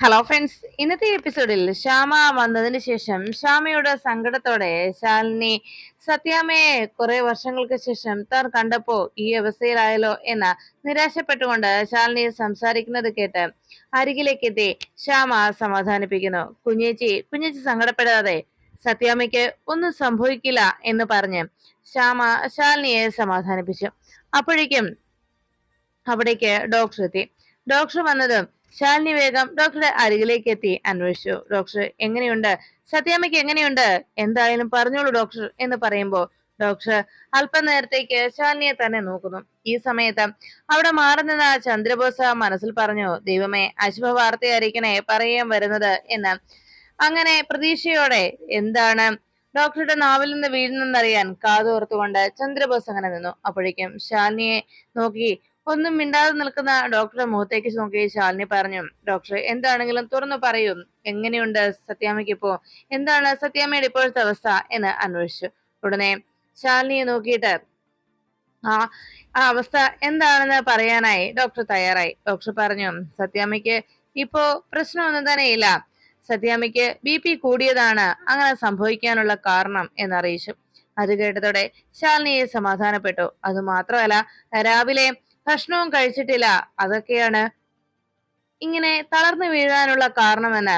Hello friends ഇന്നത്തെ എപ്പിസോഡിൽ ശ്യാമ വന്നതിന് ശേഷം ശ്യാമയുടെ സങ്കടത്തോടെ ശാലിനി സത്യാമ്മയെ കുറെ വർഷങ്ങൾക്ക് ശേഷം താൻ കണ്ടപ്പോ ഈ അവസ്ഥയിലായല്ലോ എന്ന നിരാശപ്പെട്ടുകൊണ്ട് ശാലിനി സംസാരിക്കുന്നത് കേട്ട് അരികിലേക്ക് എത്തി ശ്യാമ സമാധാനിപ്പിക്കുന്നു. കുഞ്ഞേച്ചി കുഞ്ഞേച്ചി സങ്കടപ്പെടാതെ സത്യാമ്മയ്ക്ക് ഒന്നും സംഭവിക്കില്ല എന്ന് പറഞ്ഞ് ശ്യാമ ശാലിനിയെ സമാധാനിപ്പിച്ചു. അപ്പോഴേക്കും അവിടേക്ക് ഡോക്ടർ എത്തി. ഡോക്ടർ വന്നതും ശാലിനി വേഗം ഡോക്ടറുടെ അരികിലേക്ക് എത്തി. അന്വേഷിച്ചു. ഡോക്ടർ എങ്ങനെയുണ്ട്? സത്യാമ്മയ്ക്ക് എങ്ങനെയുണ്ട്? എന്തായാലും പറഞ്ഞോളൂ ഡോക്ടർ എന്ന് പറയുമ്പോൾ ഡോക്ടർ അല്പം നേരത്തേക്ക് ശാലിനിയെ തന്നെ നോക്കുന്നു. ഈ സമയത്ത് അവിടെ മാറി നിന്ന ചന്ദ്രബോസ് മനസ്സിൽ പറഞ്ഞു ദൈവമേ അശുഭ വാർത്തയായിരിക്കണേ പറയാൻ വരുന്നത് എന്ന്. അങ്ങനെ പ്രതീക്ഷയോടെ എന്താണ് ഡോക്ടറുടെ നാവിൽ നിന്ന് വീഴുന്നെന്നറിയാൻ കാതോർത്തുകൊണ്ട് ചന്ദ്രബോസ് അങ്ങനെ നിന്നു. അപ്പോഴേക്കും ശാലിനിയെ നോക്കി ഒന്നും മിണ്ടാതെ നിൽക്കുന്ന ഡോക്ടറെ മുഖത്തേക്ക് നോക്കി ശാലിനി പറഞ്ഞു ഡോക്ടർ എന്താണെങ്കിലും തുറന്നു പറയൂ. എങ്ങനെയുണ്ട് സത്യാമ്മയ്ക്ക് ഇപ്പോ? എന്താണ് സത്യാമ്മയുടെ ഇപ്പോഴത്തെ അവസ്ഥ? എന്ന് അന്വേഷിച്ചു. ഉടനെ ശാലിനിയെ നോക്കിയിട്ട് ആ ആ അവസ്ഥ എന്താണെന്ന് പറയാനായി ഡോക്ടർ തയ്യാറായി. ഡോക്ടർ പറഞ്ഞു സത്യാമ്മയ്ക്ക് ഇപ്പോ പ്രശ്നമൊന്നും തന്നെയില്ല. സത്യാമ്മയ്ക്ക് ബി പി കൂടിയതാണ്. അങ്ങനെ സംഭവിക്കാനുള്ള കാരണം എന്നറിയിച്ചു. അത് കേട്ടതോടെ ശാലിനിയെ സമാധാനപ്പെട്ടു. അത് മാത്രമല്ല രാവിലെ ഭക്ഷണവും കഴിച്ചിട്ടില്ല. അതൊക്കെയാണ് ഇങ്ങനെ തളർന്നു വീഴാനുള്ള കാരണമെന്ന്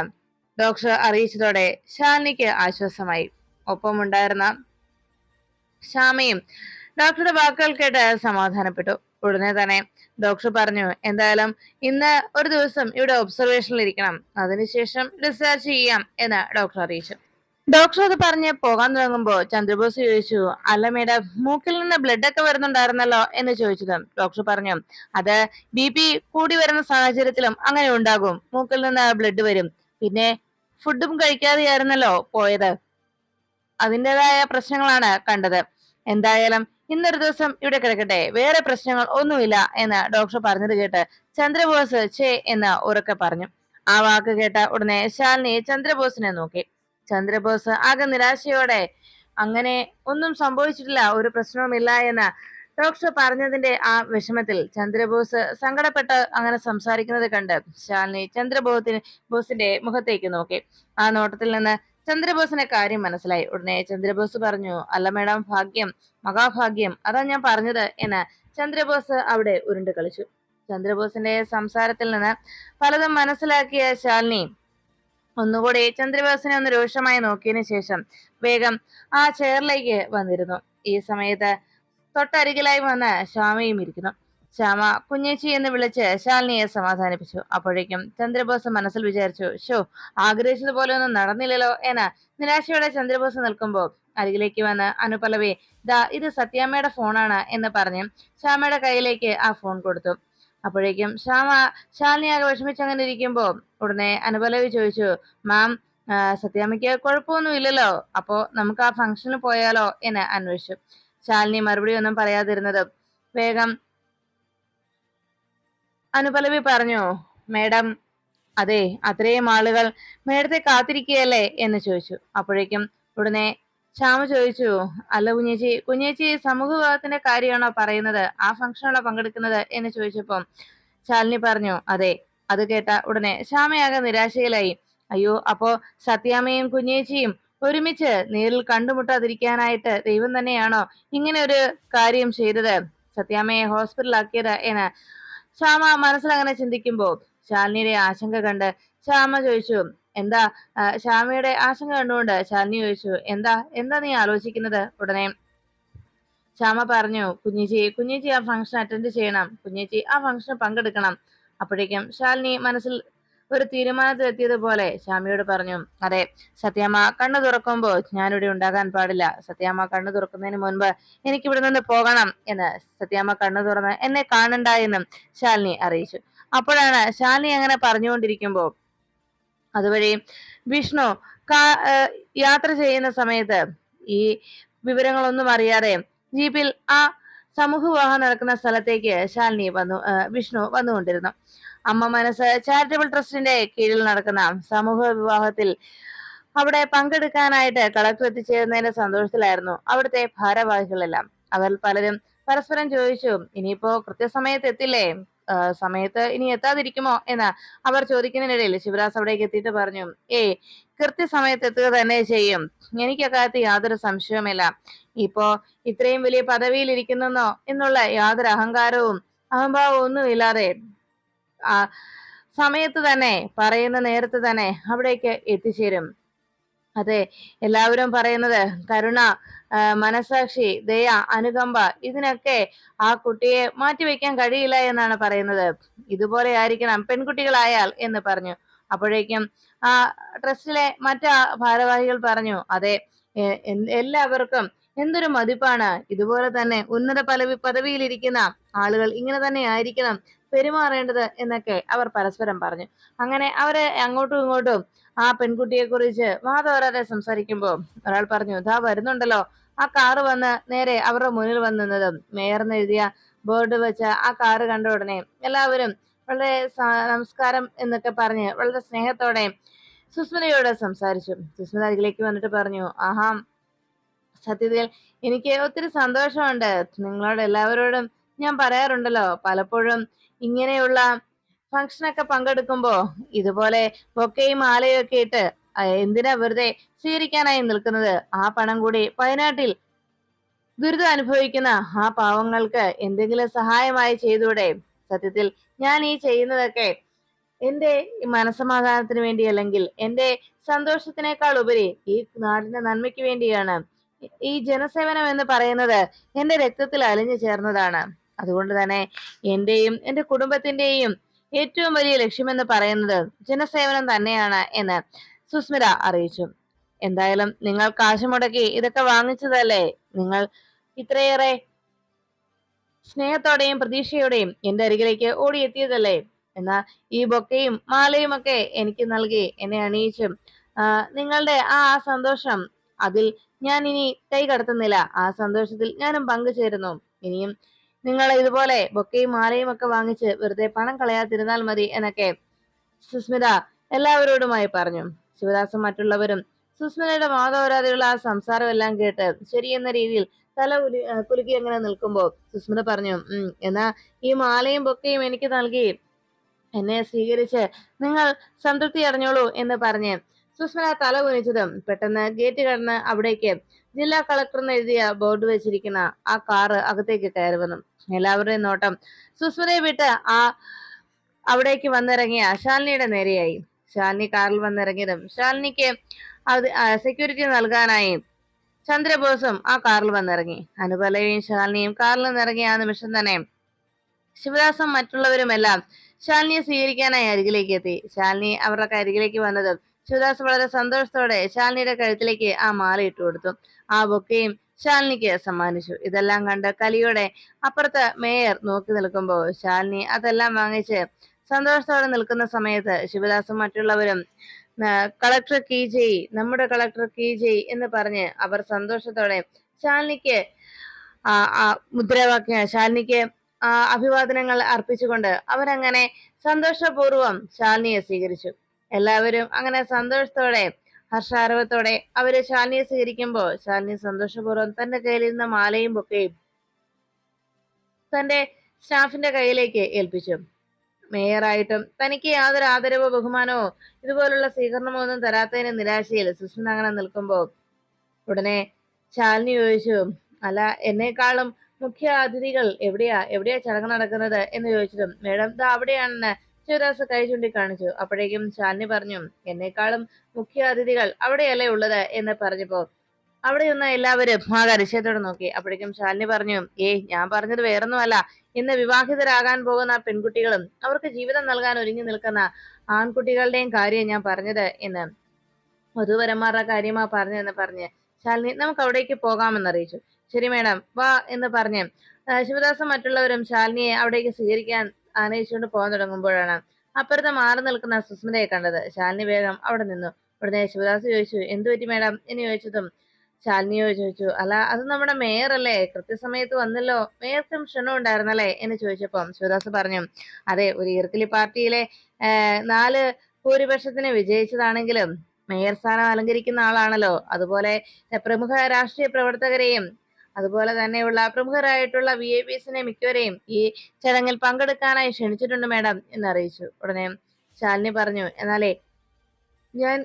ഡോക്ടർ അറിയിച്ചതോടെ ശാലിനിക്ക് ആശ്വാസമായി. ഒപ്പമുണ്ടായിരുന്ന ശ്യാമയും ഡോക്ടറുടെ വാക്കുകൾ കേട്ട് സമാധാനപ്പെട്ടു. ഉടനെ തന്നെ ഡോക്ടർ പറഞ്ഞു എന്തായാലും ഇന്ന് ഒരു ദിവസം ഇവിടെ ഒബ്സർവേഷനിൽ ഇരിക്കണം. അതിനുശേഷം ഡിസ്ചാർജ് ചെയ്യാം എന്ന് ഡോക്ടർ അറിയിച്ചു. ഡോക്ടർ അത് പറഞ്ഞ് പോകാൻ തുടങ്ങുമ്പോ ചന്ദ്രബോസ് ചോദിച്ചു അല്ല മേഡം മൂക്കിൽ നിന്ന് ബ്ലഡ് ഒക്കെ വരുന്നുണ്ടായിരുന്നല്ലോ? എന്ന് ചോദിച്ചത്. ഡോക്ടർ പറഞ്ഞു അത് ബി പി കൂടി വരുന്ന സാഹചര്യത്തിലും അങ്ങനെ ഉണ്ടാകും. മൂക്കിൽ നിന്ന് ബ്ലഡ് വരും. പിന്നെ ഫുഡും കഴിക്കാതെയായിരുന്നല്ലോ പോയത്. അതിന്റെതായ പ്രശ്നങ്ങളാണ് കണ്ടത്. എന്തായാലും ഇന്നൊരു ദിവസം ഇവിടെ കിടക്കട്ടെ. വേറെ പ്രശ്നങ്ങൾ ഒന്നുമില്ല എന്ന് ഡോക്ടർ പറഞ്ഞത് കേട്ട് ചന്ദ്രബോസ് ചേ എന്ന് ഉറക്കെ പറഞ്ഞു. ആ വാക്ക് കേട്ട ഉടനെ ശാലിനി ചന്ദ്രബോസിനെ നോക്കി. ചന്ദ്രബോസ് ആകെ നിരാശയോടെ അങ്ങനെ ഒന്നും സംഭവിച്ചിട്ടില്ല ഒരു പ്രശ്നവുമില്ല എന്ന് ഡോക്ടർ പറഞ്ഞതിന്റെ ആ വിഷമത്തിൽ ചന്ദ്രബോസ് സങ്കടപ്പെട്ട് അങ്ങനെ സംസാരിക്കുന്നത് കണ്ട് ശാലിനി ചന്ദ്രബോസിന് ബോസിന്റെ മുഖത്തേക്ക് നോക്കി. ആ നോട്ടത്തിൽ നിന്ന് ചന്ദ്രബോസിനെ കാര്യം മനസ്സിലായി. ഉടനെ ചന്ദ്രബോസ് പറഞ്ഞു അല്ല മേഡം ഭാഗ്യം മഹാഭാഗ്യം അതാ ഞാൻ പറഞ്ഞത് എന്ന് ചന്ദ്രബോസ് അവിടെ ഉരുണ്ട് കളിച്ചു. ചന്ദ്രബോസിന്റെ സംസാരത്തിൽ നിന്ന് പലതും മനസ്സിലാക്കിയ ശാലിനി ഒന്നുകൂടി ചന്ദ്രബോസിനെ ഒന്ന് രൂക്ഷമായി നോക്കിയതിനു ശേഷം വേഗം ആ ചെയറിലേക്ക് വന്നിരുന്നു. ഈ സമയത്ത് തൊട്ടരികിലായി വന്ന ശ്യാമയും ഇരിക്കുന്നു. ശ്യാമ കുഞ്ഞേച്ചി എന്ന് വിളിച്ച് ശാലിനിയെ സമാധാനിപ്പിച്ചു. അപ്പോഴേക്കും ചന്ദ്രബോസ് മനസ്സിൽ വിചാരിച്ചു ഷോ ആഗ്രഹിച്ചതുപോലെ ഒന്നും നടന്നില്ലല്ലോ എന്ന നിരാശയോടെ ചന്ദ്രബോസ് നിൽക്കുമ്പോൾ അരികിലേക്ക് വന്ന് അനുപലവേ ദാ ഇത് സത്യാമ്മയുടെ ഫോണാണ് എന്ന് പറഞ്ഞ് ശ്യാമയുടെ കയ്യിലേക്ക് ആ ഫോൺ കൊടുത്തു. അപ്പോഴേക്കും ശ്യാമ ശാലിനി ആകെ വിഷമിച്ചങ്ങനെ ഇരിക്കുമ്പോ ഉടനെ അനുപലവി ചോദിച്ചു മാം സത്യാമ്മയ്ക്ക് കുഴപ്പമൊന്നും ഇല്ലല്ലോ അപ്പോ നമുക്ക് ആ ഫംഗ്ഷന് പോയാലോ? എന്ന് അന്വേഷിച്ചു. ശാലിനി മറുപടി ഒന്നും പറയാതിരുന്നത് വേഗം അനുപലവി പറഞ്ഞു മേഡം അതെ അത്രയും ആളുകൾ മേഡത്തെ കാത്തിരിക്കുകയല്ലേ? എന്ന് ചോദിച്ചു. അപ്പോഴേക്കും ഉടനെ ശ്യാമ ചോദിച്ചു അല്ല കുഞ്ഞേച്ചി കുഞ്ഞേച്ചി സമൂഹ വിഭാഗത്തിന്റെ കാര്യമാണോ പറയുന്നത്? ആ ഫംഗ്ഷനാണോ പങ്കെടുക്കുന്നത്? എന്ന് ചോദിച്ചപ്പം ശാലിനി പറഞ്ഞു അതെ അത് കേട്ട ഉടനെ ശ്യാമയാകെ നിരാശയിലായി. അയ്യോ അപ്പോ സത്യാമ്മയും കുഞ്ഞേച്ചിയും ഒരുമിച്ച് നേരിൽ കണ്ടുമുട്ടാതിരിക്കാനായിട്ട് ദൈവം തന്നെയാണോ ഇങ്ങനെ ഒരു കാര്യം ചെയ്തത്? സത്യാമ്മയെ ഹോസ്പിറ്റലാക്കിയത് എന്ന് ശ്യാമ മനസ്സിലങ്ങനെ ചിന്തിക്കുമ്പോൾ ശാലിനിയുടെ ആശങ്ക കണ്ട് ശ്യാമ ചോദിച്ചു എന്താ ശ്യാമയുടെ ആശങ്ക കണ്ടുകൊണ്ട് ശാലിനി ചോദിച്ചു എന്താ എന്താ നീ ആലോചിക്കുന്നത് ഉടനെ? ശ്യാമ പറഞ്ഞു കുഞ്ഞിച്ചി കുഞ്ഞിച്ചി ആ ഫംഗ്ഷൻ അറ്റൻഡ് ചെയ്യണം. കുഞ്ഞിച്ചി ആ ഫംഗ്ഷന് പങ്കെടുക്കണം. അപ്പോഴേക്കും ശാലിനി മനസ്സിൽ ഒരു തീരുമാനത്തിലെത്തിയതുപോലെ ശ്യാമയോട് പറഞ്ഞു അതെ സത്യാമ്മ കണ്ണു തുറക്കുമ്പോൾ ഞാനിവിടെ ഉണ്ടാകാൻ പാടില്ല. സത്യാമ്മ കണ്ണു തുറക്കുന്നതിന് മുൻപ് എനിക്ക് ഇവിടെ നിന്ന് പോകണം എന്ന് സത്യാമ്മ കണ്ണു തുറന്ന് എന്നെ കാണണ്ട എന്നും ശാലിനി അറിയിച്ചു. അപ്പോഴാണ് ശാലിനി അങ്ങനെ പറഞ്ഞുകൊണ്ടിരിക്കുമ്പോ അതുവഴി വിഷ്ണു യാത്ര ചെയ്യുന്ന സമയത്ത് ഈ വിവരങ്ങളൊന്നും അറിയാതെ ജീപ്പിൽ ആ സമൂഹ വിവാഹം നടക്കുന്ന സ്ഥലത്തേക്ക് ശാലിനി വന്നു വിഷ്ണു വന്നുകൊണ്ടിരുന്നു. അമ്മ മനസ്സ് ചാരിറ്റബിൾ ട്രസ്റ്റിന്റെ കീഴിൽ നടക്കുന്ന സമൂഹ വിവാഹത്തിൽ അവിടെ പങ്കെടുക്കാനായിട്ട് കളക്ടർ എത്തിച്ചേരുന്നതിന്റെ സന്തോഷത്തിലായിരുന്നു അവിടുത്തെ ഭാരവാഹികളെല്ലാം. അവർ പലരും പരസ്പരം ചോദിച്ചു ഇനിയിപ്പോ കൃത്യസമയത്ത് എത്തില്ലേ? സമയത്ത് ഇനി എത്താതിരിക്കുമോ എന്ന് അവർ ചോദിക്കുന്നതിനിടയിൽ ശിവരാസ് അവിടേക്ക് എത്തിയിട്ട് പറഞ്ഞു ഏയ് കൃത്യസമയത്ത് എത്തുക തന്നെ ചെയ്യും. എനിക്ക് അക്കാര്യത്തിൽ യാതൊരു സംശയവുമില്ല. ഇപ്പോ ഇത്രയും വലിയ പദവിയിൽ ഇരിക്കുന്നെന്നോ എന്നുള്ള യാതൊരു അഹങ്കാരവും അഹംഭാവവും ഒന്നുമില്ലാതെ ആ സമയത്ത് തന്നെ പറയുന്ന നേരത്ത് തന്നെ അവിടേക്ക് എത്തിച്ചേരും. അതെ എല്ലാവരും പറയുന്നത് കരുണ മനസാക്ഷി ദയ അനുകമ്പ ഇതിനൊക്കെ ആ കുട്ടിയെ മാറ്റിവെക്കാൻ കഴിയില്ല എന്നാണ് പറയുന്നത്. ഇതുപോലെ ആയിരിക്കണം പെൺകുട്ടികളായാൽ എന്ന് പറഞ്ഞു. അപ്പോഴേക്കും ആ ട്രസ്റ്റിലെ മറ്റു ഭാരവാഹികൾ പറഞ്ഞു അതെ എല്ലാവർക്കും എന്തൊരു മതിപ്പാണ്. ഇതുപോലെ തന്നെ ഉന്നത പദവി പദവിയിലിരിക്കുന്ന ആളുകൾ ഇങ്ങനെ തന്നെ ആയിരിക്കണം പെരുമാറേണ്ടത് എന്നൊക്കെ അവർ പരസ്പരം പറഞ്ഞു. അങ്ങനെ അവരെ അങ്ങോട്ടും ഇങ്ങോട്ടും ആ പെൺകുട്ടിയെ കുറിച്ച് വാതോരാതെ സംസാരിക്കുമ്പോ ഒരാൾ പറഞ്ഞു ഇതാ വരുന്നുണ്ടല്ലോ. ആ കാറ് വന്ന് നേരെ അവരുടെ മുന്നിൽ വന്ന് നിന്നതും മേയർന്ന് എഴുതിയ ബോർഡ് വെച്ച ആ കാറ് കണ്ട ഉടനെ എല്ലാവരും വളരെ നമസ്കാരം എന്നൊക്കെ പറഞ്ഞ് വളരെ സ്നേഹത്തോടെ സുസ്മിതയോട് സംസാരിച്ചു. സുസ്മിത അതിലേക്ക് വന്നിട്ട് പറഞ്ഞു ആഹാ സത്യത്തിൽ എനിക്ക് ഒത്തിരി സന്തോഷമുണ്ട്. നിങ്ങളോട് എല്ലാവരോടും ഞാൻ പറയാറുണ്ടല്ലോ പലപ്പോഴും ഇങ്ങനെയുള്ള ഫംഗ്ഷനൊക്കെ പങ്കെടുക്കുമ്പോ ഇതുപോലെ ബൊക്കയും മാലയും ഒക്കെ ഇട്ട് എന്തിനാ വെറുതെ സ്വീകരിക്കാനായി നിൽക്കുന്നത്? ആ പണം കൂടി വയനാട്ടിൽ ദുരിതം അനുഭവിക്കുന്ന ആ പാവങ്ങൾക്ക് എന്തെങ്കിലും സഹായമായി ചെയ്തൂടെ? സത്യത്തിൽ ഞാൻ ഈ ചെയ്യുന്നതൊക്കെ എന്റെ മനസമാധാനത്തിന് വേണ്ടി അല്ലെങ്കിൽ എന്റെ സന്തോഷത്തിനേക്കാൾ ഉപരി ഈ നാടിന്റെ നന്മയ്ക്ക് വേണ്ടിയാണ്. ഈ ജനസേവനം എന്ന് പറയുന്നത് എന്റെ രക്തത്തിൽ അലിഞ്ഞു ചേർന്നതാണ്. അതുകൊണ്ട് തന്നെ എന്റെയും എന്റെ കുടുംബത്തിന്റെയും ഏറ്റവും വലിയ ലക്ഷ്യമെന്ന് പറയുന്നത് ജനസേവനം തന്നെയാണ് എന്ന് സുസ്മിത അറിയിച്ചു. എന്തായാലും നിങ്ങൾ കാശ് മുടക്കി ഇതൊക്കെ വാങ്ങിച്ചതല്ലേ? നിങ്ങൾ ഇത്രയേറെ സ്നേഹത്തോടെയും പ്രതീക്ഷയോടെയും എന്റെ അരികിലേക്ക് ഓടിയെത്തിയതല്ലേ? എന്നാ ഈ ബൊക്കയും മാലയും ഒക്കെ എനിക്ക് നൽകി എന്നെ അണിയിച്ചും നിങ്ങളുടെ ആ സന്തോഷം അതിൽ ഞാൻ ഇനി കൈ കടത്തുന്നില്ല. ആ സന്തോഷത്തിൽ ഞാനും പങ്കുചേരുന്നു. ഇനിയും നിങ്ങൾ ഇതുപോലെ ബൊക്കയും മാലയും ഒക്കെ വാങ്ങിച്ച് വെറുതെ പണം കളയാതിരുന്നാൽ മതി എന്നൊക്കെ സുസ്മിത എല്ലാവരോടുമായി പറഞ്ഞു. ശിവദാസും മറ്റുള്ളവരും സുസ്മിതയുടെ മാതാവരാതെയുള്ള ആ സംസാരം എല്ലാം കേട്ട് ശരിയെന്ന രീതിയിൽ തല കുലി കുലുക്കി അങ്ങനെ നിൽക്കുമ്പോൾ സുസ്മിത പറഞ്ഞു ഉം എന്നാ ഈ മാലയും ബൊക്കയും എനിക്ക് നൽകി. എന്നെ സ്വീകരിച്ച് നിങ്ങൾ സംതൃപ്തി അടഞ്ഞോളൂ എന്ന് പറഞ്ഞ് സുസ്മിത തല കുനിച്ചതും പെട്ടെന്ന് ഗേറ്റ് കടന്ന് അവിടേക്ക് ജില്ലാ കളക്ടർ എഴുതിയ ബോർഡ് വെച്ചിരിക്കുന്ന ആ കാറ് അകത്തേക്ക് കയറി വന്നു. എല്ലാവരുടെയും നോട്ടം സുസ്മിതയെ വിട്ട് ആ അവിടേക്ക് വന്നിറങ്ങിയ ശാലിനിയുടെ നേരെയായി. ശാലിനി കാറിൽ വന്നിറങ്ങിയതും ശാലിനിക്ക് അത് സെക്യൂരിറ്റി നൽകാനായി ചന്ദ്രബോസും ആ കാറിൽ വന്നിറങ്ങി. അനുപലയും ശാലിനിയും കാറിൽ നിന്നിറങ്ങിയ ആ നിമിഷം തന്നെ ശിവദാസും മറ്റുള്ളവരുമെല്ലാം ശാലിനിയെ സ്വീകരിക്കാനായി അരികിലേക്ക് എത്തി. ശാലിനി അവരുടെ അരികിലേക്ക് വന്നതും ശിവദാസ് വളരെ സന്തോഷത്തോടെ ശാലിനിയുടെ കഴുത്തിലേക്ക് ആ മാല ഇട്ടു കൊടുത്തു. ആ ബൊക്കെയും ശാലിനിക്ക് സമ്മാനിച്ചു. ഇതെല്ലാം കണ്ട് കലിയോടെ അപ്പുറത്ത് മേയർ നോക്കി നിൽക്കുമ്പോൾ ശാലിനി അതെല്ലാം വാങ്ങിച്ച് സന്തോഷത്തോടെ നിൽക്കുന്ന സമയത്ത് ശിവദാസും മറ്റുള്ളവരും കളക്ടർ കീ ജയ് നമ്മുടെ കളക്ടർ കീ ജയ് എന്ന് പറഞ്ഞ് അവർ സന്തോഷത്തോടെ ശാലിനിക്ക് മുദ്രാവാക്യ ശാലിനിക്ക് അഭിവാദനങ്ങൾ അർപ്പിച്ചുകൊണ്ട് അവരങ്ങനെ സന്തോഷപൂർവം ശാലിനിയെ സ്വീകരിച്ചു. എല്ലാവരും അങ്ങനെ സന്തോഷത്തോടെ ഹർഷാരവത്തോടെ അവർ ശാലിനിയെ സ്വീകരിക്കുമ്പോൾ ശാലിനി സന്തോഷപൂർവം തന്റെ കയ്യിലിരുന്ന മാലയും ബൊക്കെയും തന്റെ സ്റ്റാഫിന്റെ കയ്യിലേക്ക് ഏൽപ്പിച്ചു. മേയറായിട്ടും തനിക്ക് യാതൊരു ആദരവോ ബഹുമാനമോ ഇതുപോലുള്ള സ്വീകരണമോ ഒന്നും തരാത്തതിന് നിരാശയിൽ സുസ്മിത അങ്ങനെ നിൽക്കുമ്പോൾ ഉടനെ ശാലിനി ചോദിച്ചു അല്ല എന്നെക്കാളും മുഖ്യ അതിഥികൾ എവിടെയാ? എവിടെയാ ചടങ്ങ് നടക്കുന്നത്? എന്ന് ചോദിച്ചതും മേഡം ദാ അവിടെയാണെന്ന് ശിവദാസ് കൈ ചൂണ്ടി കാണിച്ചു. അപ്പോഴേക്കും ശാലിനി പറഞ്ഞു എന്നെക്കാളും മുഖ്യ അതിഥികൾ അവിടെയല്ലേ ഉള്ളത്? എന്ന് പറഞ്ഞപ്പോ അവിടെ നിന്ന് എല്ലാവരും ആകെ അതിശയത്തോടെ നോക്കി. അപ്പോഴേക്കും ശാലിനി പറഞ്ഞു ഏയ് ഞാൻ പറഞ്ഞത് വേറൊന്നുമല്ല. ഇന്ന് വിവാഹിതരാകാൻ പോകുന്ന പെൺകുട്ടികളും അവർക്ക് ജീവിതം നൽകാൻ ഒരുങ്ങി നിൽക്കുന്ന ആൺകുട്ടികളുടെയും കാര്യം ഞാൻ പറഞ്ഞത് എന്ന് വധുവരന്മാരുടെ കാര്യമാ പറഞ്ഞതെന്ന് പറഞ്ഞ് ശാലിനി നമുക്ക് അവിടേക്ക് പോകാമെന്ന് അറിയിച്ചു. ശരി മേഡം. വാ എന്ന് പറഞ്ഞ് ആ, ശിവദാസും മറ്റുള്ളവരും ശാലിനിയെ അവിടേക്ക് സ്വീകരിക്കാൻ ആനയിച്ചുകൊണ്ട് പോകാൻ തുടങ്ങുമ്പോഴാണ് അപ്പുറത്ത് മാറി നിൽക്കുന്ന സുസ്മിതയെ കണ്ടത്. ശാലിനി വേഗം അവിടെ നിന്നു. ഉടനെ ശിവദാസ് ചോദിച്ചു എന്തു പറ്റി മേഡം എന്ന് ചോദിച്ചതും ശാലിനിയോ ചോദിച്ചു അല്ല അത് നമ്മുടെ മേയർ അല്ലേ? കൃത്യസമയത്ത് വന്നല്ലോ. മേയർക്കും ക്ഷണം ഉണ്ടായിരുന്നല്ലേ? എന്ന് ചോദിച്ചപ്പം ശിവദാസ് പറഞ്ഞു അതെ ഒരു ഈർക്കിലി പാർട്ടിയിലെ നാല് ഭൂരിപക്ഷത്തിന് വിജയിച്ചതാണെങ്കിലും മേയർ സ്ഥാനം അലങ്കരിക്കുന്ന ആളാണല്ലോ. അതുപോലെ പ്രമുഖ രാഷ്ട്രീയ പ്രവർത്തകരെയും അതുപോലെ തന്നെയുള്ള പ്രമുഖരായിട്ടുള്ള വി ഐ പിസിനെ മിക്കവരെയും ഈ ചടങ്ങിൽ പങ്കെടുക്കാനായി ക്ഷണിച്ചിട്ടുണ്ട് മാഡം എന്ന് അറിയിച്ചു ഉടനെ ശാലിനി പറഞ്ഞു എന്നാലേ ഞാൻ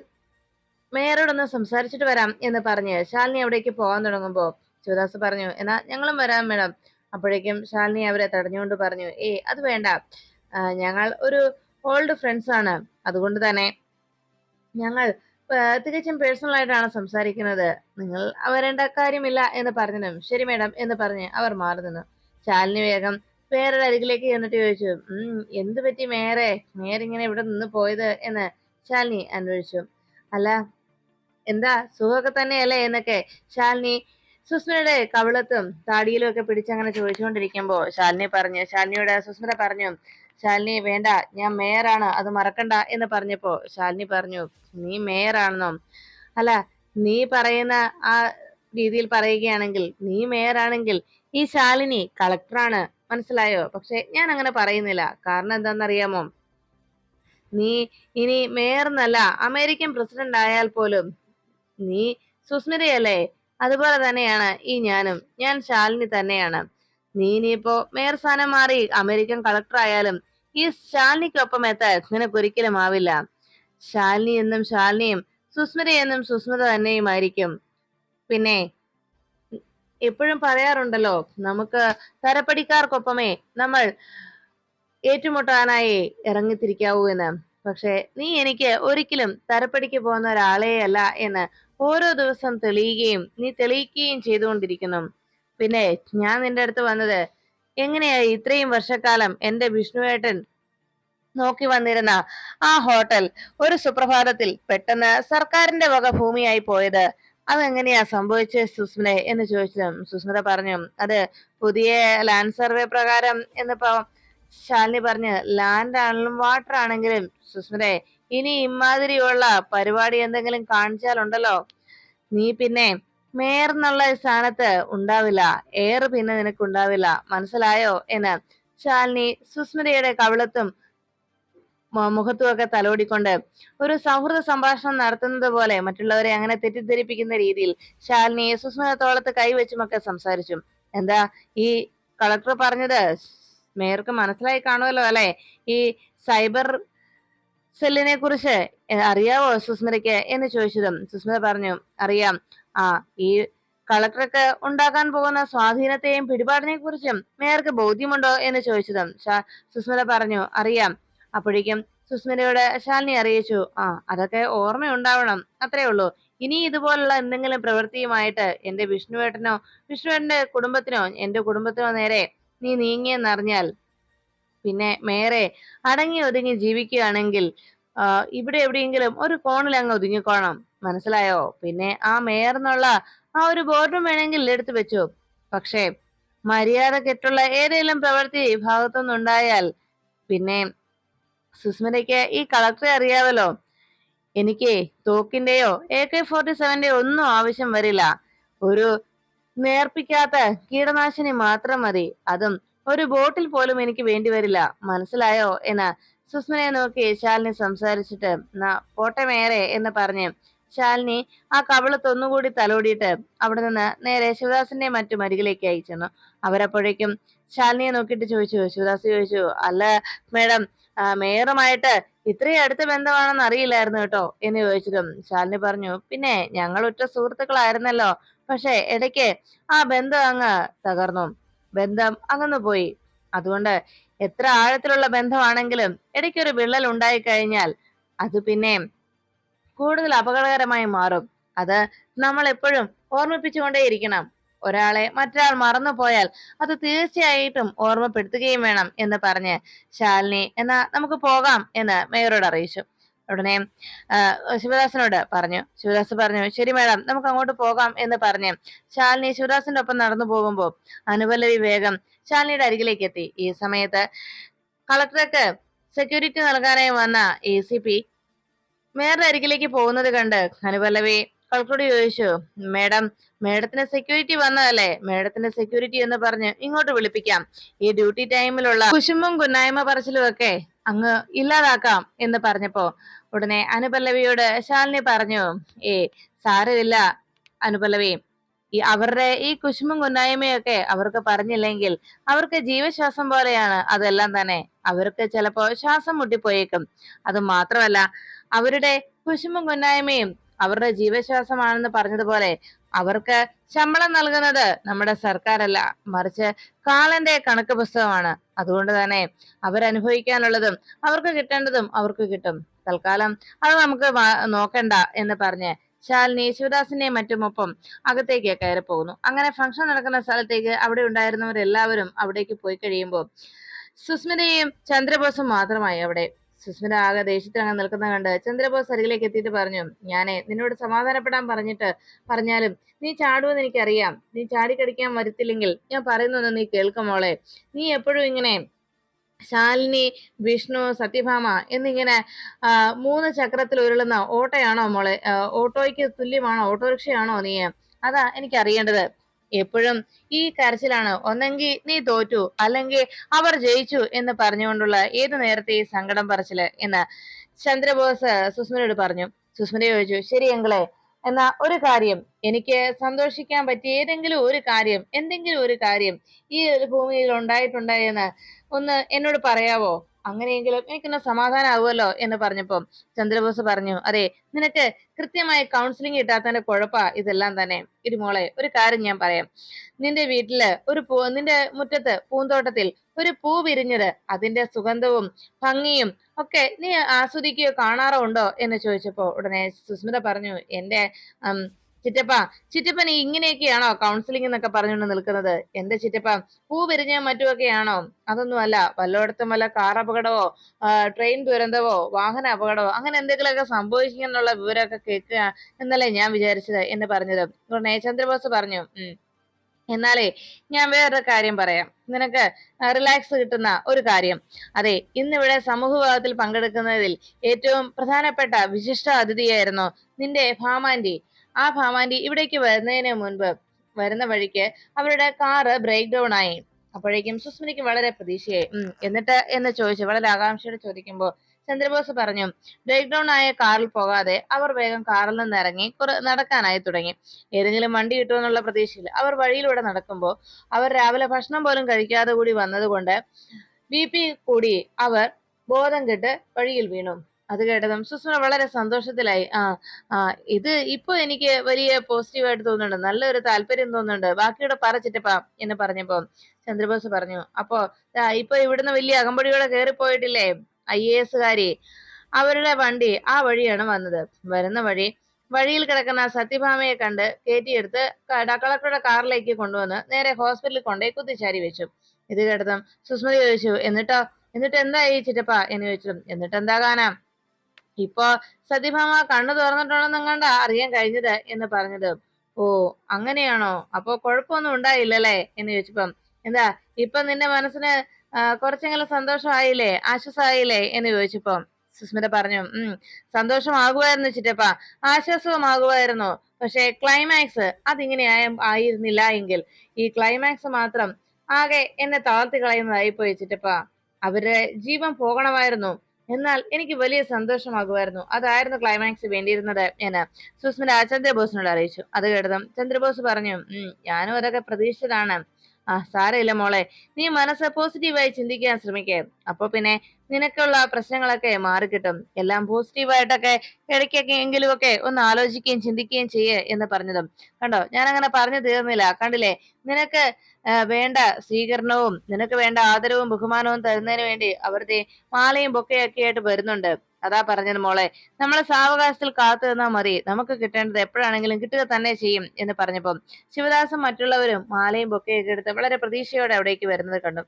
മേയറോടൊന്ന് സംസാരിച്ചിട്ട് വരാം എന്ന് പറഞ്ഞ് ശാലിനി അവിടേക്ക് പോകാൻ തുടങ്ങുമ്പോൾ ശിവദാസ് പറഞ്ഞു എന്നാ ഞങ്ങളും വരാം മാഡം. അപ്പോഴേക്കും ശാലിനി അവരെ തടഞ്ഞുകൊണ്ട് പറഞ്ഞു ഏ അത് വേണ്ട. ഞങ്ങൾ ഒരു ഓൾഡ് ഫ്രണ്ട്സ് ആണ് അതുകൊണ്ട് തന്നെ ഞങ്ങൾ തികച്ചും പേഴ്സണൽ ആയിട്ടാണ് സംസാരിക്കുന്നത്. നിങ്ങൾ വരേണ്ട കാര്യമില്ല എന്ന് പറഞ്ഞതും ശരി മേഡം എന്ന് പറഞ്ഞ് അവർ മാറി നിന്നു. ശാലിനി വേഗം വേറൊരു അരികിലേക്ക് ചെന്നിട്ട് ചോദിച്ചു ഉം എന്ത് പറ്റി മേയറെ? മേരിങ്ങനെ ഇവിടെ നിന്ന് പോയത്? എന്ന് ശാലിനി അന്വേഷിച്ചു. അല്ല എന്താ? സുഖമൊക്കെ തന്നെയല്ലേ? എന്നൊക്കെ ശാലിനി സുസ്മിതയുടെ കവിളത്തും താടിയിലും ഒക്കെ പിടിച്ചങ്ങനെ ചോദിച്ചുകൊണ്ടിരിക്കുമ്പോൾ ശാലിനി പറഞ്ഞു ശാലിനിയോട് സുസ്മിത പറഞ്ഞു ശാലിനി വേണ്ട ഞാൻ മേയറാണ് അത് മറക്കണ്ട എന്ന് പറഞ്ഞപ്പോ ശാലിനി പറഞ്ഞു നീ മേയറാണെന്നോ? അല്ല നീ പറയുന്ന ആ രീതിയിൽ പറയുകയാണെങ്കിൽ നീ മേയറാണെങ്കിൽ ഈ ശാലിനി കളക്ടറാണ് മനസ്സിലായോ? പക്ഷെ ഞാൻ അങ്ങനെ പറയുന്നില്ല. കാരണം എന്താണെന്നറിയാമോ? നീ ഇനി മേയർന്നല്ല അമേരിക്കൻ പ്രസിഡന്റ് ആയാൽ പോലും നീ സുസ്മിതയല്ലേ? അതുപോലെ തന്നെയാണ് ഈ ഞാനും. ഞാൻ ശാലിനി തന്നെയാണ്. നീ ഇനിയിപ്പോ മേയർ സ്ഥാനം മാറി അമേരിക്കൻ കളക്ടർ ആയാലും ഈ ശാലിനിക്കൊപ്പം എത്താൻ നിനക്ക് ഒരിക്കലും ആവില്ല. ശാലിനി എന്നും ശാലിനിയും സുസ്മിത എന്നും സുസ്മിത തന്നെയുമായിരിക്കും. പിന്നെ എപ്പോഴും പറയാറുണ്ടല്ലോ നമുക്ക് തരപ്പടിക്കാർക്കൊപ്പമേ നമ്മൾ ഏറ്റുമുട്ടാനായി ഇറങ്ങിത്തിരിക്കാവൂ എന്ന്. പക്ഷെ നീ എനിക്ക് ഒരിക്കലും തരപ്പടിക്ക് പോകുന്ന ഒരാളേ അല്ല എന്ന് ഓരോ ദിവസം തെളിയുകയും നീ തെളിയിക്കുകയും ചെയ്തുകൊണ്ടിരിക്കുന്നു. പിന്നെ ഞാൻ നിന്റെ അടുത്ത് വന്നത് എങ്ങനെയാ ഇത്രയും വർഷക്കാലം എന്റെ വിഷ്ണുവേട്ടൻ നോക്കി വന്നിരുന്ന ആ ഹോട്ടൽ ഒരു സുപ്രഭാതത്തിൽ പെട്ടെന്ന് സർക്കാരിന്റെ വക ഭൂമിയായി പോയത്? അതെങ്ങനെയാ സംഭവിച്ചത് സുസ്മിനെ എന്ന് ചോദിച്ചു സുസ്മിത പറഞ്ഞു അത് പുതിയ ലാൻഡ് സർവേ പ്രകാരം എന്നിപ്പോ ശാലിനി പറഞ്ഞു ലാൻഡ് ആണെങ്കിലും വാട്ടർ ആണെങ്കിലും സുസ്മിതെ ഇനി ഇമാതിരിയുള്ള പരിപാടി എന്തെങ്കിലും കാണിച്ചാലുണ്ടല്ലോ? നീ പിന്നെ മേയർ എന്നുള്ള സ്ഥാനത്ത് ഉണ്ടാവില്ല. എയർ പിന്നെ നിനക്ക് ഉണ്ടാവില്ല. മനസ്സിലായോ? എന്ന് ശാലിനി സുസ്മിതയുടെ കവിളത്തും മുഖത്തുമൊക്കെ തലോടിക്കൊണ്ട് ഒരു സൗഹൃദ സംഭാഷണം നടത്തുന്നത് പോലെ മറ്റുള്ളവരെ അങ്ങനെ തെറ്റിദ്ധരിപ്പിക്കുന്ന രീതിയിൽ ശാലിനി സുസ്മിതത്തോളത്ത് കൈവച്ചുമൊക്കെ സംസാരിച്ചു. എന്താ ഈ കളക്ടർ പറഞ്ഞത്? മേയർക്ക് മനസ്സിലായി കാണുമല്ലോ അല്ലെ? ഈ സൈബർ സെല്ലിനെ കുറിച്ച് അറിയാവോ സുസ്മിതയ്ക്ക്? എന്ന് ചോദിച്ചതും സുസ്മിത പറഞ്ഞു അറിയാം. ആ ഈ കളക്ടറൊക്കെ ഉണ്ടാക്കാൻ പോകുന്ന സ്വാധീനത്തെയും പിടിപാടിനെ കുറിച്ചും മേയർക്ക് ബോധ്യമുണ്ടോ എന്ന് ചോദിച്ചതും സുസ്മിത പറഞ്ഞു അറിയാം. അപ്പോഴേക്കും സുസ്മിതയോട് ശാലിനി അറിയിച്ചു ആ അതൊക്കെ ഓർമ്മയുണ്ടാവണം അത്രേ ഉള്ളൂ. ഇനി ഇതുപോലുള്ള എന്തെങ്കിലും പ്രവൃത്തിയുമായിട്ട് എന്റെ വിഷ്ണുവേട്ടനോ വിഷ്ണുവേട്ടന്റെ കുടുംബത്തിനോ എന്റെ കുടുംബത്തിനോ നേരെ നീ നീങ്ങിയെന്നറിഞ്ഞാൽ പിന്നെ മേറെ അടങ്ങി ഒതുങ്ങി ജീവിക്കുകയാണെങ്കിൽ ഇവിടെ എവിടെയെങ്കിലും ഒരു കോണിൽ അങ്ങ് ഒതുങ്ങിക്കോണം. മനസ്സിലായോ? പിന്നെ ആ മേയർ എന്നുള്ള ആ ഒരു ബോർഡും വേണമെങ്കിൽ എടുത്തു വെച്ചു. പക്ഷേ മര്യാദ കെട്ടുള്ള ഏതെങ്കിലും പ്രവൃത്തി ഭാഗത്തുനിന്നുണ്ടായാൽ പിന്നെ സുസ്മിതയ്ക്ക് ഈ കളക്ടറെ അറിയാവല്ലോ. എനിക്ക് തോക്കിന്റെയോ എ കെ ഫോർട്ടി സെവന്റെയോ ഒന്നും ആവശ്യം വരില്ല. ഒരു നേർപ്പിക്കാത്ത കീടനാശിനി മാത്രം മതി. അതും ഒരു ബോട്ടിൽ പോലും എനിക്ക് വേണ്ടി വരില്ല. മനസ്സിലായോ? എന്ന് സുസ്മിനെ നോക്കി ശാലിനി സംസാരിച്ചിട്ട് പോട്ടെ മേരെ എന്ന് പറഞ്ഞ് ശാലിനി ആ കവിളത്ത് ഒന്നുകൂടി തലോടിയിട്ട് അവിടെ നിന്ന് നേരെ ശിവദാസിന്റെ മറ്റു മരികിലേക്ക് അയച്ചെന്നു അവരപ്പോഴേക്കും ശാലിനിയെ നോക്കിയിട്ട് ചോദിച്ചു ശിവദാസ് ചോദിച്ചു അല്ല മേഡം മേയറുമായിട്ട് ഇത്രയും അടുത്ത ബന്ധമാണെന്ന് അറിയില്ലായിരുന്നു കേട്ടോ എന്ന് ചോദിച്ചതും ശാലിനി പറഞ്ഞു പിന്നെ ഞങ്ങൾ ഉറ്റ സുഹൃത്തുക്കളായിരുന്നല്ലോ പക്ഷെ ഇടയ്ക്ക് ആ ബന്ധം അങ്ങ് തകർന്നു. ബന്ധം അങ്ങന്ന് പോയി. അതുകൊണ്ട് എത്ര ആഴത്തിലുള്ള ബന്ധമാണെങ്കിലും ഇടയ്ക്കൊരു വിള്ളൽ ഉണ്ടായി കഴിഞ്ഞാൽ അത് പിന്നെ കൂടുതൽ അപകടകരമായി മാറും. അത് നമ്മൾ എപ്പോഴും ഓർമ്മിപ്പിച്ചുകൊണ്ടേയിരിക്കണം. ഒരാളെ മറ്റൊരാൾ മറന്നു പോയാൽ അത് തീർച്ചയായിട്ടും ഓർമ്മപ്പെടുത്തുകയും വേണം എന്ന് പറഞ്ഞ് ശാലിനി എന്നാ നമുക്ക് പോകാം എന്ന് മേയറോട് അറിയിച്ചു. ഉടനെ ശിവദാസനോട് പറഞ്ഞു. ശിവദാസ് പറഞ്ഞു ശരി മേഡം നമുക്ക് അങ്ങോട്ട് പോകാം എന്ന് പറഞ്ഞ് ശാലിനി ശിവദാസിന്റെ ഒപ്പം നടന്നു പോകുമ്പോൾ അനുപല്ലവി വേഗം ശാലിനിയുടെ അരികിലേക്ക് എത്തി. ഈ സമയത്ത് കളക്ടർക്ക് സെക്യൂരിറ്റി നൽകാനായി വന്ന എ സി പി മേയറുടെ അരികിലേക്ക് പോകുന്നത് കണ്ട് അനുപല്ലവി കളക്ടറോട് ചോദിച്ചു മേഡം മേഡത്തിന് സെക്യൂരിറ്റി വന്നതല്ലേ? മേഡത്തിന്റെ സെക്യൂരിറ്റി എന്ന് പറഞ്ഞ് ഇങ്ങോട്ട് വിളിപ്പിക്കാം. ഈ ഡ്യൂട്ടി ടൈമിലുള്ള കുശുമ്പും കുന്നായ്മ പറച്ചിലും ഒക്കെ അങ്ങ് ഇല്ലാതാക്കാം എന്ന് പറഞ്ഞപ്പോ ഉടനെ അനുപല്ലവിയോട് ശാലിനി പറഞ്ഞു ഏ സാരമില്ല അനുപല്ലവി ഈ അവരുടെ ഈ കുശുമ്പും കുന്നായ്മയൊക്കെ അവർക്ക് പറഞ്ഞില്ലെങ്കിൽ അവർക്ക് ജീവശ്വാസം പോലെയാണ് അതെല്ലാം തന്നെ. അവർക്ക് ചിലപ്പോ ശ്വാസം മുട്ടിപ്പോയേക്കും. അത് മാത്രമല്ല അവരുടെ കുശുമ്പും കുന്നായ്മയും അവരുടെ ജീവശ്വാസമാണെന്ന് പറഞ്ഞതുപോലെ അവർക്ക് ശമ്പളം നൽകുന്നത് നമ്മുടെ സർക്കാരല്ല. മറിച്ച് കാലന്റെ കണക്ക് പുസ്തകമാണ്. അതുകൊണ്ട് തന്നെ അവരനുഭവിക്കാനുള്ളതും അവർക്ക് കിട്ടേണ്ടതും അവർക്ക് കിട്ടും. തൽക്കാലം അത് നമുക്ക് നോക്കണ്ട എന്ന് പറഞ്ഞ് ശാലിനി ശിവദാസിന്റെയും മറ്റുമൊപ്പം അകത്തേക്ക് കയറി പോകുന്നു അങ്ങനെ ഫംഗ്ഷൻ നടക്കുന്ന സ്ഥലത്തേക്ക് അവിടെ ഉണ്ടായിരുന്നവരെല്ലാവരും അവിടേക്ക് പോയി കഴിയുമ്പോൾ സുസ്മിതയും ചന്ദ്രബോസും മാത്രമായി അവിടെ സുസ്മിത ആകെ അങ്ങനെ നിൽക്കുന്ന കണ്ട് ചന്ദ്രബോസ് അരികിലേക്ക് എത്തിയിട്ട് പറഞ്ഞു ഞാനേ നിന്നോട് സമാധാനപ്പെടാൻ പറഞ്ഞിട്ട് പറഞ്ഞാലും നീ ചാടുമെന്ന് എനിക്കറിയാം. നീ ചാടിക്കടിക്കാൻ വരുത്തില്ലെങ്കിൽ ഞാൻ പറയുന്നൊന്ന് നീ കേൾക്കുമോളെ നീ എപ്പോഴും ഇങ്ങനെ ശാലിനി വിഷ്ണു സത്യഭാമ എന്നിങ്ങനെ മൂന്ന് ചക്രത്തിൽ ഉരുളുന്ന ഓട്ടയാണോ മോളെ? ഓട്ടോയ്ക്ക് തുല്യമാണോ? ഓട്ടോറിക്ഷയാണോ നീ അതാ എനിക്ക് അറിയേണ്ടത് എപ്പോഴും ഈ കരച്ചിലാണ് ഒന്നെങ്കിൽ നീ തോറ്റു അല്ലെങ്കിൽ അവർ ജയിച്ചു എന്ന് പറഞ്ഞുകൊണ്ടുള്ള ഏത് നേരത്തെ ഈ സങ്കടം പറച്ചിൽ എന്ന് ചന്ദ്രബോസ് സുസ്മിനോട് പറഞ്ഞു. സുസ്മിന ചോദിച്ചു ശരി എങ്കളെ എന്നാ ഒരു കാര്യം എനിക്ക് സന്തോഷിക്കാൻ പറ്റിയ ഏതെങ്കിലും ഒരു കാര്യം എന്തെങ്കിലും ഒരു കാര്യം ഈ ഒരു ഭൂമിയിൽ ഉണ്ടായിട്ടുണ്ടായെന്ന് ഒന്ന് എന്നോട് പറയാവോ? അങ്ങനെയെങ്കിലും എനിക്കൊന്ന് സമാധാനമാവുമല്ലോ എന്ന് പറഞ്ഞപ്പോ ചന്ദ്രബോസ് പറഞ്ഞു അതെ നിനക്ക് കൃത്യമായ കൗൺസിലിംഗ് കിട്ടാത്തതിന്റെ കുഴപ്പാ ഇതെല്ലാം തന്നെ. ഇരുമോളെ ഒരു കാര്യം ഞാൻ പറയാം. നിന്റെ വീട്ടിൽ ഒരു പൂ നിന്റെ മുറ്റത്ത് പൂന്തോട്ടത്തിൽ ഒരു പൂ വിരിഞ്ഞത് അതിന്റെ സുഗന്ധവും ഭംഗിയും ഒക്കെ നീ ആസ്വദിക്കുകയോ കാണാറോ ഉണ്ടോ? എന്ന് ചോദിച്ചപ്പോ ഉടനെ സുസ്മിത പറഞ്ഞു എന്റെ ചിറ്റപ്പ ചിറ്റപ്പൻ ഇങ്ങനെയൊക്കെയാണോ കൗൺസിലിംഗ് എന്നൊക്കെ പറഞ്ഞുകൊണ്ട് നിൽക്കുന്നത്? എന്റെ ചിറ്റപ്പ? പൂ വിരിഞ്ഞ മറ്റുമൊക്കെയാണോ? അതൊന്നുമല്ല വല്ലയിടത്തും വല്ല കാർ അപകടമോ ട്രെയിൻ ദുരന്തമോ വാഹന അപകടമോ അങ്ങനെ എന്തെങ്കിലുമൊക്കെ സംഭവിക്കുന്നുള്ള വിവരമൊക്കെ കേൾക്കുക എന്നല്ലേ ഞാൻ വിചാരിച്ചത് എന്ന് പറഞ്ഞത്. ഉടനെ ചന്ദ്രബോസ് പറഞ്ഞു എന്നാലേ ഞാൻ വേറൊരു കാര്യം പറയാം. നിനക്ക് റിലാക്സ് കിട്ടുന്ന ഒരു കാര്യം. അതെ ഇന്നിവിടെ സമൂഹവിഭാഗത്തിൽ പങ്കെടുക്കുന്നതിൽ ഏറ്റവും പ്രധാനപ്പെട്ട വിശിഷ്ട അതിഥിയായിരുന്നു നിന്റെ ഭാമാന്റി ആ ഭാമാന്റി ഇവിടേക്ക് വരുന്നതിന് മുൻപ് വരുന്ന വഴിക്ക് അവരുടെ കാറ് ബ്രേക്ക് ഡൗൺ ആയി. അപ്പോഴേക്കും സുസ്മിനിക്ക് വളരെ പ്രതീക്ഷയായി. എന്നിട്ട് എന്ന് ചോദിച്ചു വളരെ ആകാംക്ഷയോടെ ചോദിക്കുമ്പോൾ ചന്ദ്രബോസ് പറഞ്ഞു ബ്രേക്ക് ഡൗൺ ആയ കാറിൽ പോകാതെ അവർ വേഗം കാറിൽ നിന്ന് ഇറങ്ങി കുറെ നടക്കാനായി തുടങ്ങി. ഏതെങ്കിലും വണ്ടി കിട്ടുമെന്നുള്ള പ്രതീക്ഷയിൽ അവർ വഴിയിലൂടെ നടക്കുമ്പോൾ അവർ രാവിലെ ഭക്ഷണം പോലും കഴിക്കാതെ കൂടി വന്നതുകൊണ്ട് ബി പി കൂടി അവർ ബോധം കെട്ട് വഴിയിൽ വീണു. അത് കേട്ടതും. സുസ്മിത വളരെ സന്തോഷത്തിലായി. ആ ആ ഇത് ഇപ്പൊ എനിക്ക് വലിയ പോസിറ്റീവായിട്ട് തോന്നുന്നുണ്ട്. നല്ലൊരു താല്പര്യം തോന്നുന്നുണ്ട്. ബാക്കിയുടെ പറ ചിറ്റപ്പാ എന്ന് പറഞ്ഞപ്പോ ചന്ദ്രബോസ് പറഞ്ഞു അപ്പോ ഇപ്പൊ ഇവിടുന്ന് വലിയ അകമ്പടിയോടെ കയറിപ്പോയിട്ടില്ലേ ഐ എ എസുകാരി അവരുടെ വണ്ടി ആ വഴിയാണ് വന്നത്. വരുന്ന വഴി വഴിയിൽ കിടക്കുന്ന സത്യഭാമയെ കണ്ട് കയറ്റിയെടുത്ത് കളക്ടറുടെ കാറിലേക്ക് കൊണ്ടുവന്ന് നേരെ ഹോസ്പിറ്റലിൽ കൊണ്ടുപോയി കുത്തിച്ചാരി വെച്ചു. ഇത് കേട്ടതും സുസ്മതി ചോദിച്ചു എന്നിട്ടോ എന്നിട്ട് എന്തായി ചിറ്റപ്പ? എന്ന് ചോദിച്ചു. എന്നിട്ട് എന്താകാനാ ഇപ്പോ സത്യഭാമ കണ്ണു തുറന്നിട്ടുണ്ടെന്നും കണ്ട അറിയാൻ കഴിഞ്ഞത് എന്ന് പറഞ്ഞത്. ഓ അങ്ങനെയാണോ? അപ്പൊ കുഴപ്പമൊന്നും ഉണ്ടായില്ലല്ലേ? എന്ന് ചോദിച്ചപ്പം എന്താ ഇപ്പൊ നിന്റെ മനസ്സിന് കുറച്ചെങ്കിലും സന്തോഷമായില്ലേ? ആശ്വാസമായില്ലേ? എന്ന് ചോദിച്ചപ്പം സുസ്മിത പറഞ്ഞു ഉം സന്തോഷമാകുമായിരുന്നു ചിറ്റപ്പ. ആശ്വാസവുമാകുമായിരുന്നു. പക്ഷെ ക്ലൈമാക്സ് അതിങ്ങനെ ആയിരുന്നില്ല എങ്കിൽ. ഈ ക്ലൈമാക്സ് മാത്രം ആകെ എന്നെ താഴ്ത്തി കളയുന്നതായി പോയി ചിറ്റപ്പ. അവരുടെ ജീവൻ പോകണമായിരുന്നു. എന്നാൽ എനിക്ക് വലിയ സന്തോഷമാകുമായിരുന്നു. അതായിരുന്നു ക്ലൈമാക്സ് വേണ്ടിയിരുന്നത് എന്ന്. സുസ്മിത ചന്ദ്രബോസിനോട് അറിയിച്ചു. അത് കേട്ടതും ചന്ദ്രബോസ് പറഞ്ഞു ഞാനും അതൊക്കെ പ്രതീക്ഷിച്ചതാണ്. ആ സാരമില്ല മോളെ. നീ മനസ്സ് പോസിറ്റീവായി ചിന്തിക്കാൻ ശ്രമിക്കേ. അപ്പൊ പിന്നെ നിനക്കുള്ള പ്രശ്നങ്ങളൊക്കെ മാറിക്കിട്ടും. എല്ലാം പോസിറ്റീവായിട്ടൊക്കെ ഇടയ്ക്കൊക്കെ എങ്കിലും ഒക്കെ ഒന്ന് ആലോചിക്കുകയും ചിന്തിക്കുകയും ചെയ്യേ എന്ന് പറഞ്ഞതും. കണ്ടോ? ഞാൻ അങ്ങനെ പറഞ്ഞു തീർന്നില്ല. കണ്ടില്ലേ? നിനക്ക് വേണ്ട സ്വീകരണവും നിനക്ക് വേണ്ട ആദരവും ബഹുമാനവും തരുന്നതിന് വേണ്ടി അവരുടെ മാലയും ബൊക്കെയൊക്കെ ആയിട്ട് വരുന്നുണ്ട്. അതാ പറഞ്ഞത് മോളെ. നമ്മളെ സാവകാശത്തിൽ കാത്തു നിന്നാൽ മതി. നമുക്ക് കിട്ടേണ്ടത് എപ്പോഴാണെങ്കിലും കിട്ടുക തന്നെ ചെയ്യും എന്ന് പറഞ്ഞപ്പം ശിവദാസും മറ്റുള്ളവരും മാലയും ബൊക്കെയൊക്കെ എടുത്ത് വളരെ പ്രതീക്ഷയോടെ അവിടേക്ക് വരുന്നത് കണ്ടു.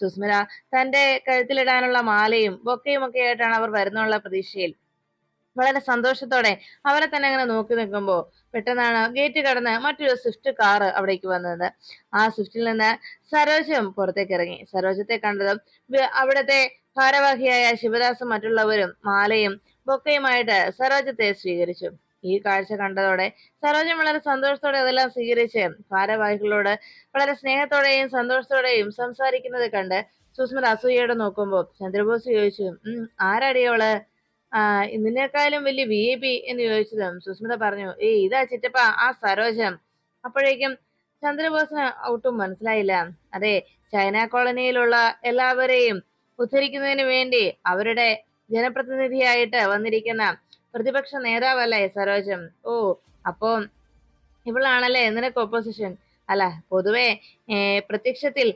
സുസ്മിത തന്റെ കഴുത്തിലിടാനുള്ള മാലയും ബൊക്കയും ഒക്കെ ആയിട്ടാണ് അവർ വരുന്നുള്ള പ്രതീക്ഷയിൽ. വളരെ സന്തോഷത്തോടെ അവരെ തന്നെ അങ്ങനെ നോക്കി നിൽക്കുമ്പോൾ പെട്ടെന്നാണ് ഗേറ്റ് കടന്ന് മറ്റൊരു സ്വിഫ്റ്റ് കാറ് അവിടേക്ക് വന്നത്. ആ സ്വിഫ്റ്റിൽ നിന്ന് സരോജം പുറത്തേക്ക് ഇറങ്ങി. സരോജത്തെ കണ്ടതും അവിടത്തെ ഭാരവാഹിയായ ശിവദാസും മറ്റുള്ളവരും മാലയും ബൊക്കയുമായിട്ട് സരോജത്തെ സ്വീകരിച്ചു. ഈ കാഴ്ച കണ്ടതോടെ സരോജം വളരെ സന്തോഷത്തോടെ അതെല്ലാം സ്വീകരിച്ച് ഭാരവാഹികളോട് വളരെ സ്നേഹത്തോടെയും സന്തോഷത്തോടെയും സംസാരിക്കുന്നത് കണ്ട് സുസ്മിത അസൂയയോടെ നോക്കുമ്പോൾ ചന്ദ്രബോസ് ചോദിച്ചു ഉം ആരടിയോൾ ആ നിന്നേക്കാളും വലിയ വി ഐ പി എന്ന് ചോദിച്ചതും. സുസ്മിത പറഞ്ഞു ഏയ് ഇതാ ചിറ്റപ്പ ആ സരോജം. അപ്പോഴേക്കും ചന്ദ്രബോസിന് ഒട്ടും മനസ്സിലായില്ല. അതെ ചൈന കോളനിയിലുള്ള എല്ലാവരെയും ഉദ്ധരിക്കുന്നതിന് വേണ്ടി അവരുടെ ജനപ്രതിനിധിയായിട്ട് വന്നിരിക്കുന്ന പ്രതിപക്ഷ നേതാവല്ലേ സരോജം? ഓ അപ്പോ ഇവളാണല്ലേ? നിനക്ക് ഓപ്പോസിഷൻ അല്ല പൊതുവെ പ്രത്യക്ഷത്തിൽ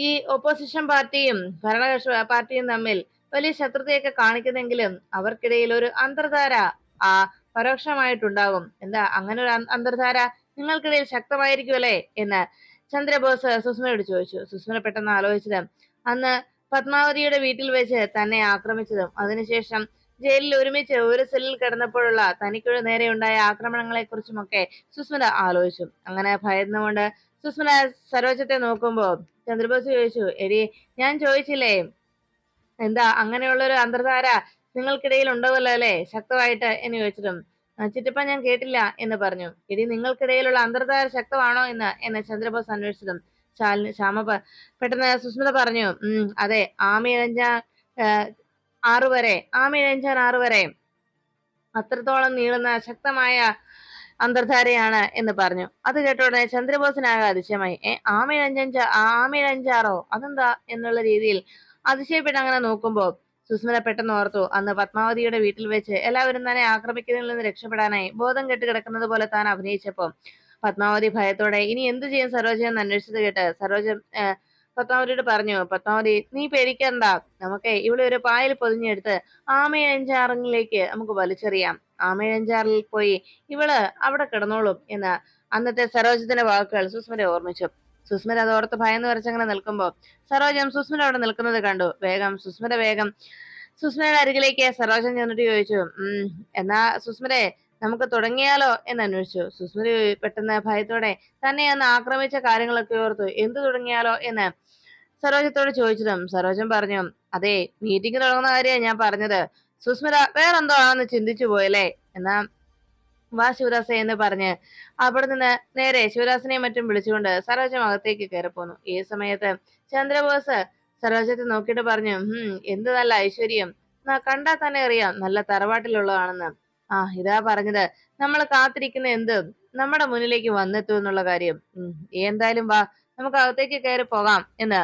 ഈ ഓപ്പോസിഷൻ പാർട്ടിയും ഭരണകക്ഷ പാർട്ടിയും തമ്മിൽ വലിയ ശത്രുതയൊക്കെ കാണിക്കുന്നെങ്കിലും അവർക്കിടയിൽ ഒരു അന്തർധാര ആ പരോക്ഷമായിട്ടുണ്ടാകും എന്താ അങ്ങനെ ഒരു അന്തർധാര നിങ്ങൾക്കിടയിൽ ശക്തമായിരിക്കുമല്ലേ എന്ന് ചന്ദ്രബോസ് സുസ്മയോട് ചോദിച്ചു. സുസ്മ പെട്ടെന്ന് ആലോചിച്ചത് അന്ന് പത്മാവതിയുടെ വീട്ടിൽ വെച്ച് തന്നെ ആക്രമിച്ചതും അതിനുശേഷം ജയിലിൽ ഒരുമിച്ച് ഒരു സെല്ലിൽ കിടന്നപ്പോഴുള്ള തനിക്കൊരു നേരെ ഉണ്ടായ ആക്രമണങ്ങളെ കുറിച്ചുമൊക്കെ സുസ്മിത ആലോചിച്ചു. അങ്ങനെ ഭയന്നുകൊണ്ട് സുസ്മിത സരോജത്തെ നോക്കുമ്പോ ചന്ദ്രബോസ് ചോദിച്ചു എടി ഞാൻ ചോദിച്ചില്ലേ എന്താ അങ്ങനെയുള്ളൊരു അന്തർധാര നിങ്ങൾക്കിടയിൽ ഉണ്ടാവല്ലോ അല്ലേ? ശക്തമായിട്ട്? എന്ന് ചോദിച്ചിട്ടും ചിറ്റപ്പ ഞാൻ കേട്ടില്ല എന്ന് പറഞ്ഞു. ഇടി നിങ്ങൾക്കിടയിലുള്ള അന്തർധാര ശക്തമാണോ? എന്ന് എന്ന് ചന്ദ്രബോസ് അന്വേഷിച്ചതും ശാലിന് ശ്യാമ പെട്ടെന്ന് സുസ്മിത പറഞ്ഞു ഉം അതെ ആമിഴഞ്ചാൻ ആറു വരെ. അത്രത്തോളം നീളുന്ന ശക്തമായ അന്തർധാരയാണ് എന്ന് പറഞ്ഞു. അത് കേട്ടോടെ ചന്ദ്രബോസിനാകെ അതിശയമായി. ഏ ആമിഴഞ്ച ആമിഴഞ്ചാറോ അതെന്താ? എന്നുള്ള രീതിയിൽ അതിശയപ്പെട്ട് അങ്ങനെ നോക്കുമ്പോ സുസ്മിത പെട്ടെന്ന് ഓർത്തു അന്ന് പത്മാവതിയുടെ വീട്ടിൽ വെച്ച് എല്ലാവരും തന്നെ ആക്രമിക്കുന്നതിൽ നിന്ന് രക്ഷപ്പെടാനായി ബോധം കെട്ട് കിടക്കുന്നത് പോലെ താൻ അഭിനയിച്ചപ്പോ പത്മാവതി ഭയത്തോടെ ഇനി എന്ത് ചെയ്യും? സരോജ എന്ന് അന്വേഷിച്ചത് കേട്ട് സരോജ പത്മാവതിയോട് പറഞ്ഞു പത്മാവതി നീ പേടിക്കണ്ട. നമുക്ക് ഇവിടെ ഒരു പായൽ പൊതിഞ്ഞെടുത്ത് ആമയഞ്ചാറിലേക്ക് നമുക്ക് വലിച്ചെറിയാം. ആമയഞ്ചാറിൽ പോയി ഇവൾ അവിടെ കിടന്നോളും എന്ന് അന്നത്തെ സരോജത്തിന്റെ വാക്കുകൾ സുസ്മരെ ഓർമ്മിച്ചു. സുസ്മിര അത് ഓർത്ത് ഭയന്ന് വരച്ചങ്ങനെ നിൽക്കുമ്പോ സരോജം സുസ്മര അവിടെ നിൽക്കുന്നത് കണ്ടു. വേഗം സുസ്മര വേഗം സുസ്മരയുടെ അരികിലേക്ക് സരോജൻ ചെന്നിട്ട് ചോദിച്ചു ഉം എന്നാ സുസ്മിതയെ നമുക്ക് തുടങ്ങിയാലോ എന്ന് അന്വേഷിച്ചു. സുസ്മിത പെട്ടെന്ന് ഭയത്തോടെ തന്നെ അന്ന് ആക്രമിച്ച കാര്യങ്ങളൊക്കെ ഓർത്തു. എന്ത് തുടങ്ങിയാലോ എന്ന് സരോജത്തോട് ചോദിച്ചതും സരോജൻ പറഞ്ഞു അതെ മീറ്റിംഗ് തുടങ്ങുന്ന കാര്യമാണ് ഞാൻ പറഞ്ഞത്. സുസ്മിത വേറെന്തോ ആണെന്ന് ചിന്തിച്ചു പോയല്ലേ? എന്നാ വാ ശിവദാസ എന്ന് പറഞ്ഞ് അവിടെ നിന്ന് നേരെ ശിവദാസിനെയും മറ്റും വിളിച്ചുകൊണ്ട് സരോജ അകത്തേക്ക് കയറി പോന്നു ഈ സമയത്ത് ചന്ദ്രബോസ് സരോജത്തെ നോക്കിയിട്ട് പറഞ്ഞു ഹും എന്ത് നല്ല ഐശ്വര്യം. കണ്ടാൽ തന്നെ അറിയാം നല്ല തറവാട്ടിലുള്ളതാണെന്ന്. ആ ഇതാ പറഞ്ഞത്. നമ്മൾ കാത്തിരിക്കുന്ന എന്ത്? നമ്മുടെ മുന്നിലേക്ക് വന്നെത്തു എന്നുള്ള കാര്യം. എന്തായാലും വാ നമുക്ക് അകത്തേക്ക് കയറി പോകാം എന്ന്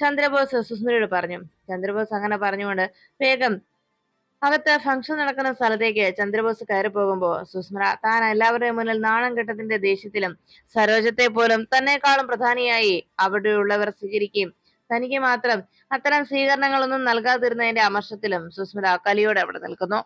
ചന്ദ്രബോസ് സുസ്മിതയോട് പറഞ്ഞു. ചന്ദ്രബോസ് അങ്ങനെ പറഞ്ഞുകൊണ്ട് വേഗം അകത്ത് ഫംഗ്ഷൻ നടക്കുന്ന സ്ഥലത്തേക്ക് ചന്ദ്രബോസ് കയറി പോകുമ്പോ സുസ്മര താൻ എല്ലാവരുടെയും മുന്നിൽ നാണം കെട്ടത്തിന്റെ ദേഷ്യത്തിലും സരോജത്തെ പോലും തന്നെക്കാളും പ്രധാനിയായി അവിടെയുള്ളവർ സ്വീകരിക്കുകയും തനിക്ക് മാത്രം അത്തരം സ്വീകരണങ്ങളൊന്നും നൽകാതിരുന്നതിന്റെ അമർഷത്തിലും സുസ്മിത കലിയോടെ അവിടെ നിൽക്കുന്നു.